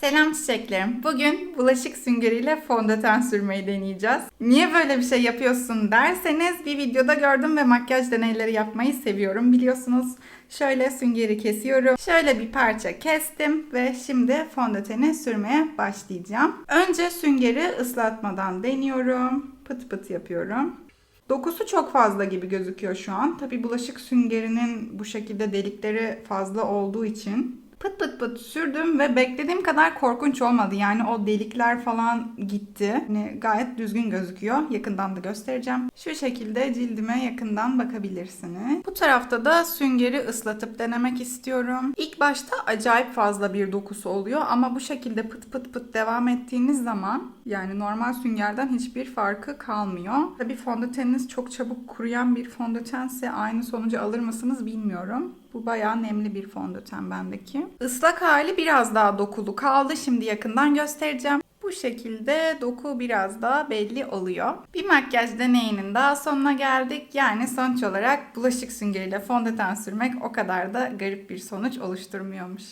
Selam çiçeklerim. Bugün bulaşık süngeriyle fondöten sürmeyi deneyeceğiz. Niye böyle bir şey yapıyorsun derseniz bir videoda gördüm ve makyaj deneyleri yapmayı seviyorum biliyorsunuz. Şöyle süngeri kesiyorum. Şöyle bir parça kestim ve şimdi fondöteni sürmeye başlayacağım. Önce süngeri ıslatmadan deniyorum. Pıt pıt yapıyorum. Dokusu çok fazla gibi gözüküyor şu an. Tabi bulaşık süngerinin bu şekilde delikleri fazla olduğu için pıt pıt pıt sürdüm ve beklediğim kadar korkunç olmadı. Yani o delikler falan gitti. Yani gayet düzgün gözüküyor. Yakından da göstereceğim. Şu şekilde cildime yakından bakabilirsiniz. Bu tarafta da süngeri ıslatıp denemek istiyorum. İlk başta acayip fazla bir dokusu oluyor ama bu şekilde pıt pıt pıt devam ettiğiniz zaman yani normal süngerden hiçbir farkı kalmıyor. Tabii fondöteniniz çok çabuk kuruyan bir fondötense aynı sonucu alır mısınız bilmiyorum. Bu bayağı nemli bir fondöten bendeki. Islak hali biraz daha dokulu kaldı. Şimdi yakından göstereceğim. Bu şekilde doku biraz daha belli oluyor. Bir makyaj deneyinin daha sonuna geldik. Yani sonuç olarak bulaşık süngeriyle fondöten sürmek o kadar da garip bir sonuç oluşturmuyormuş.